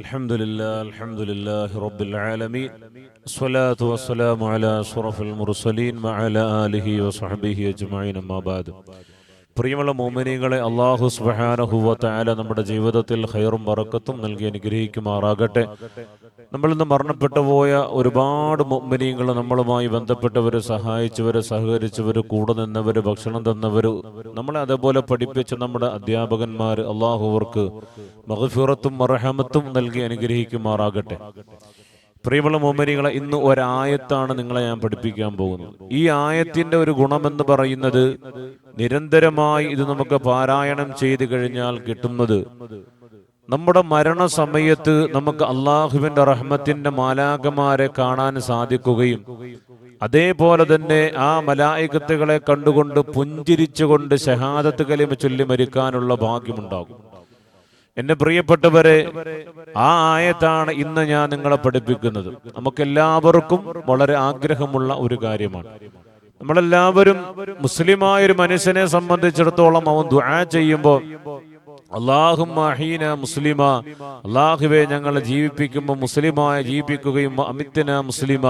الحمد لله الحمد لله رب العالمين. الصلاة والسلام على أشرف المرسلين وعلى آله وصحبه أجمعين أما بعد. പ്രിയമുള്ള മോമിനികളെ അള്ളാഹു സുബാനഹുവല നമ്മുടെ ജീവിതത്തിൽ ഹൈറും വറക്കത്തും നൽകി അനുഗ്രഹിക്കുമാറാകട്ടെ. നമ്മൾ ഇന്ന് മരണപ്പെട്ടു പോയ ഒരുപാട് മോമിനിയങ്ങൾ നമ്മളുമായി ബന്ധപ്പെട്ടവർ സഹായിച്ചവർ സഹകരിച്ചവർ കൂടെ നിന്നവർ ഭക്ഷണം തന്നവർ നമ്മളെ അതേപോലെ പഠിപ്പിച്ച നമ്മുടെ അധ്യാപകന്മാർ അള്ളാഹുവർക്ക് മഹഫിറത്തും മറഹമത്തും നൽകി അനുഗ്രഹിക്കുമാറാകട്ടെ. പ്രിയമുള്ള മോമരികളെ ഇന്ന് ഒരായത്താണ് നിങ്ങളെ ഞാൻ പഠിപ്പിക്കാൻ പോകുന്നത്. ഈ ആയത്തിന്റെ ഒരു ഗുണമെന്ന് പറയുന്നത് നിരന്തരമായി ഇത് നമുക്ക് പാരായണം ചെയ്തു കഴിഞ്ഞാൽ കിട്ടുന്നത് നമ്മുടെ മരണസമയത്ത് നമുക്ക് അള്ളാഹുവിന്റെ റഹ്മത്തിന്റെ മാലാകമാരെ കാണാൻ സാധിക്കുകയും അതേപോലെ തന്നെ ആ മലായികത്തുകളെ കണ്ടുകൊണ്ട് പുഞ്ചിരിച്ചുകൊണ്ട് ഷഹാദത്ത് കലിമ ചൊല്ലി മരിക്കാനുള്ള ഭാഗ്യമുണ്ടാകും. എന്റെ പ്രിയപ്പെട്ടവരെ ആ ആയത്താണ് ഇന്ന് ഞാൻ നിങ്ങളെ പഠിപ്പിക്കുന്നത്. നമുക്കെല്ലാവർക്കും വളരെ ആഗ്രഹമുള്ള ഒരു കാര്യമാണ്. നമ്മളെല്ലാവരും മുസ്ലിമായ ഒരു മനുഷ്യനെ സംബന്ധിച്ചിടത്തോളം അവൻ ദുആ ചെയ്യുമ്പോൾ അള്ളാഹുമീന മുസ്ലിമ. അള്ളാഹുവെ ഞങ്ങളെ ജീവിപ്പിക്കുമ്പോൾ മുസ്ലിമായ ജീവിപ്പിക്കുകയും അമിത്തിന മുസ്ലിമ.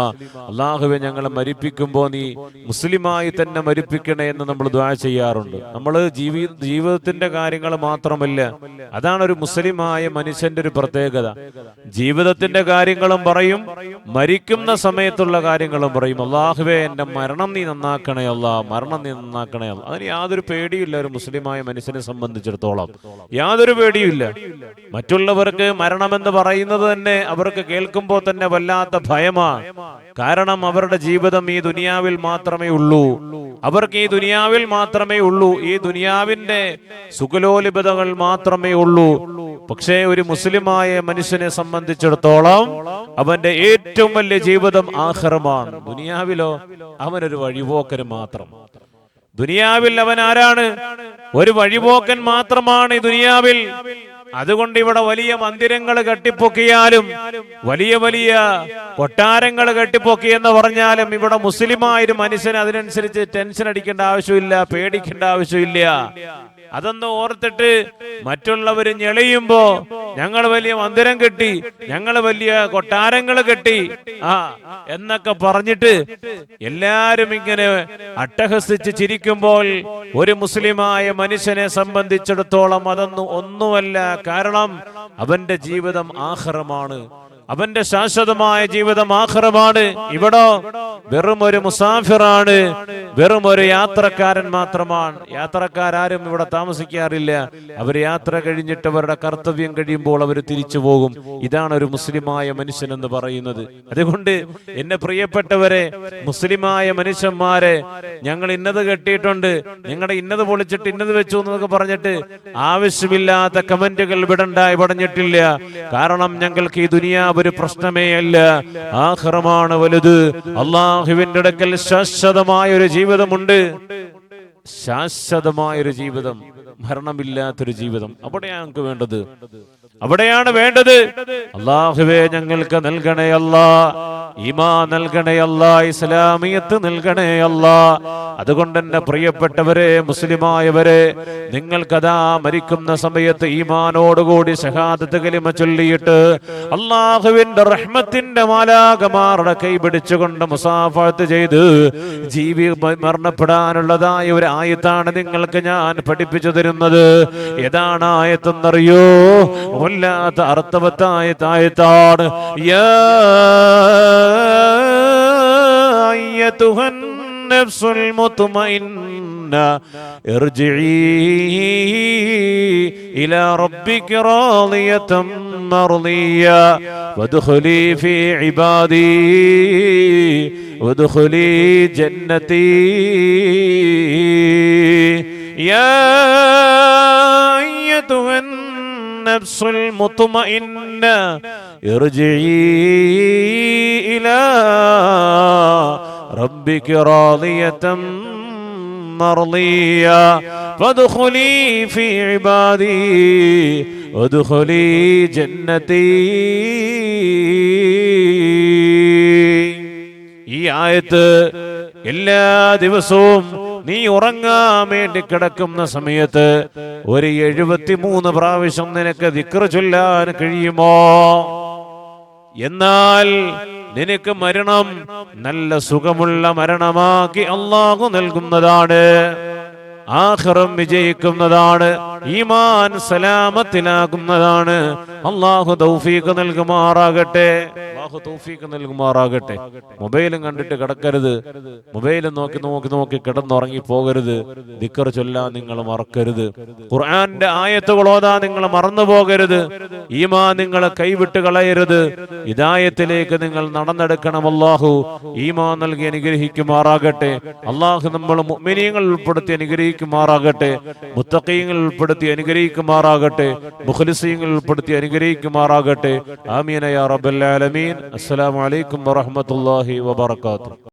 അള്ളാഹുവെ ഞങ്ങളെ മരിപ്പിക്കുമ്പോൾ നീ മുസ്ലിമായി തന്നെ മരിപ്പിക്കണേ എന്ന് നമ്മൾ ദ്വാ ചെയ്യാറുണ്ട്. നമ്മൾ ജീവി ജീവിതത്തിന്റെ കാര്യങ്ങൾ മാത്രമല്ല അതാണ് ഒരു മുസ്ലിമായ മനുഷ്യന്റെ ഒരു പ്രത്യേകത. ജീവിതത്തിന്റെ കാര്യങ്ങളും പറയും മരിക്കുന്ന സമയത്തുള്ള കാര്യങ്ങളും പറയും. അള്ളാഹുവെ എന്റെ മരണം നീ നന്നാക്കണേ അല്ല മരണം നീ നന്നാക്കണേ അതിന് യാതൊരു പേടിയില്ല ഒരു മുസ്ലിമായ മനുഷ്യനെ സംബന്ധിച്ചിടത്തോളം. യാതൊരു പേടിയുമില്ല. മറ്റുള്ളവർക്ക് മരണമെന്ന് പറയുന്നത് തന്നെ അവർക്ക് കേൾക്കുമ്പോൾ തന്നെ വല്ലാത്ത ഭയമാണ് കാരണം അവരുടെ ജീവിതം ഈ ദുനിയാവിൽ മാത്രമേ ഉള്ളൂ. അവർക്ക് ഈ ദുനിയാവിൽ മാത്രമേ ഉള്ളൂ. ഈ ദുനിയാവിന്റെ സുഖലോലിപതകൾ മാത്രമേ ഉള്ളൂ. പക്ഷേ ഒരു മുസ്ലിമായ മനുഷ്യനെ സംബന്ധിച്ചിടത്തോളം അവന്റെ ഏറ്റവും വലിയ ജീവിതം ആഹ്റമാണ്. ദുനിയാവിലോ അവനൊരു വഴിപോക്കന് മാത്രം. ദുനിയാവിൽ അവൻ ആരാണ്? ഒരു വഴിപോക്കൻ മാത്രമാണ് ദുനിയാവിൽ. അതുകൊണ്ട് ഇവിടെ വലിയ മന്ദിരങ്ങൾ കെട്ടിപ്പൊക്കിയാലും വലിയ വലിയ കൊട്ടാരങ്ങൾ കെട്ടിപ്പൊക്കി എന്ന് പറഞ്ഞാലും ഇവിടെ മുസ്ലിമായ ഒരു മനുഷ്യന് അതിനനുസരിച്ച് ടെൻഷൻ അടിക്കേണ്ട ആവശ്യമില്ല പേടിക്കേണ്ട ആവശ്യമില്ല. അതൊന്ന് ഓർത്തിട്ട് മറ്റുള്ളവർ ഞെളിയുമ്പോ ഞങ്ങൾ വലിയ മന്ദിരം കെട്ടി ഞങ്ങൾ വലിയ കൊട്ടാരങ്ങൾ കെട്ടി ആ എന്നൊക്കെ പറഞ്ഞിട്ട് എല്ലാരും ഇങ്ങനെ അട്ടഹസിച്ച് ചിരിക്കുമ്പോൾ ഒരു മുസ്ലിമായ മനുഷ്യനെ സംബന്ധിച്ചിടത്തോളം അതൊന്നും ഒന്നുമല്ല. കാരണം അവന്റെ ജീവിതം ആഹ്റമാണ്. അവന്റെ ശാശ്വതമായ ജീവിതം ആഹ്റമാണ്. ഇവിടോ വെറും ഒരു മുസാഫിറാണ്. വെറും ഒരു യാത്രക്കാരൻ മാത്രമാണ്. യാത്രക്കാരും ഇവിടെ താമസിക്കാറില്ല. അവർ യാത്ര കഴിഞ്ഞിട്ട് അവരുടെ കർത്തവ്യം കഴിയുമ്പോൾ അവർ തിരിച്ചു പോകും. ഇതാണ് ഒരു മുസ്ലിമായ മനുഷ്യൻ എന്ന് പറയുന്നത്. അതുകൊണ്ട് എന്നെ പ്രിയപ്പെട്ടവരെ മുസ്ലിമായ മനുഷ്യന്മാരെ ഞങ്ങൾ ഇന്നത് കെട്ടിയിട്ടുണ്ട്. നിങ്ങളുടെ ഇന്നത് പൊളിച്ചിട്ട് ഇന്നത് വെച്ചു എന്നൊക്കെ പറഞ്ഞിട്ട് ആവശ്യമില്ലാത്ത കമന്റുകൾ വിടണ്ടായി പടഞ്ഞിട്ടില്ല. കാരണം ഞങ്ങൾക്ക് ഈ ദുനിയാവ് ഒരു പ്രശ്നമേ അല്ല ആഹ്റമാണ് വലുത്. അള്ളാഹുവിന്റെ അടുക്കൽ ശാശ്വതമായ ഒരു ജീവിതമുണ്ട്. ശാശ്വതമായ ഒരു ജീവിതം. മരണമില്ലാത്തൊരു ജീവിതം. അവിടെയാണ് ഞങ്ങൾക്ക് വേണ്ടത്. അവിടെയാണ് വേണ്ടത്. അള്ളാഹുവേ ഞങ്ങൾക്ക് നൽകണേ അല്ല ഈമാ നൽകണേ ഇസ്ലാമിയത്ത് നൽകണേ അതുകൊണ്ട് എന്റെ പ്രിയപ്പെട്ടവരെ മുസ്ലിമായവരെ നിങ്ങൾക്കതാ മരിക്കുന്ന സമയത്ത് ഈമാനോടുകൂടി ഷഹാദത്ത് കലിമ ചൊല്ലിയിട്ട് അള്ളാഹുവിന്റെ റഹ്മത്തിന്റെ മാലാകമാറുടെ കൈ പിടിച്ചുകൊണ്ട് മുസാഫത്ത് ചെയ്ത് ജീവി മരണപ്പെടാനുള്ളതായ ഒരു ആയത്താണ് നിങ്ങൾക്ക് ഞാൻ പഠിപ്പിച്ചു തരുന്നത്. ഏതാണ് ആയത്തെന്നറിയോ? വല്ലാത്ത അർത്ഥവത്തായ തായത്താണ് യാ أيتها النفس المطمئنة. ارجعي إلى ربك راضية مرضية. وادخلي في عبادي. وادخلي جنتي. يا أيتها النفس المطمئنة ارجعي ربك راضية مرضية فادخلي في عبادي وادخلي جنتي ഈ ആയത്ത് എല്ലാ ദിവസവും നീ ഉറങ്ങാൻ വേണ്ടി കിടക്കുന്ന സമയത്ത് ഒരു എഴുപത്തിമൂന്ന് പ്രാവശ്യം നിനക്ക് ദിക്ർ ചൊല്ലാൻ കഴിയുമോ എന്നാൽ നിനക്ക് മരണം നല്ല സുഖമുള്ള മരണമാക്കി അള്ളാഹു നൽകുന്നതാണ്. ആഖിറം വിജയിക്കുന്നതാണ് ഈമാൻ സലാമത്തിലാകുന്നതാണ്. അള്ളാഹു തൗഫീഖ് നൽകുമാറാകട്ടെ. അള്ളാഹു തൗഫീഖ് നൽകുമാറാകട്ടെ. മൊബൈലും കണ്ടിട്ട് കിടക്കരുത്. മൊബൈലും നോക്കി നോക്കി നോക്കി കിടന്നുറങ്ങി പോകരുത് ദിക്കർ ചൊല്ലാൻ നിങ്ങൾ മറക്കരുത്. ഖുർആന്റെ ആയത്തുകൾ ഓതാ നിങ്ങൾ മറന്നു പോകരുത് ഈമാ നിങ്ങൾ കൈവിട്ട് കളയരുത്. ഇതായത്തിലേക്ക് നിങ്ങൾ നടന്നെടുക്കണം അള്ളാഹു ഈമാ നൽകി അനുഗ്രഹിക്കുമാറാകട്ടെ. അള്ളാഹു നമ്മൾ മിനിയങ്ങൾ ഉൾപ്പെടുത്തി അനുഗ്രഹിക്കുമാറാകട്ടെ. മുത്തക്കയങ്ങൾ ഉൾപ്പെടുത്തി അനുഗ്രഹിക്കുമാറാകട്ടെ. മുഖലിസീങ്ങൾ ഉൾപ്പെടുത്തി അനുഗ്രഹിക്കുമാറാകട്ടെ. ആമീന യാ റബ്ബൽ ആലമീൻ. അസ്സലാമു അലൈക്കും വറഹ്മത്തുള്ളാഹി വബറകാതുഹു.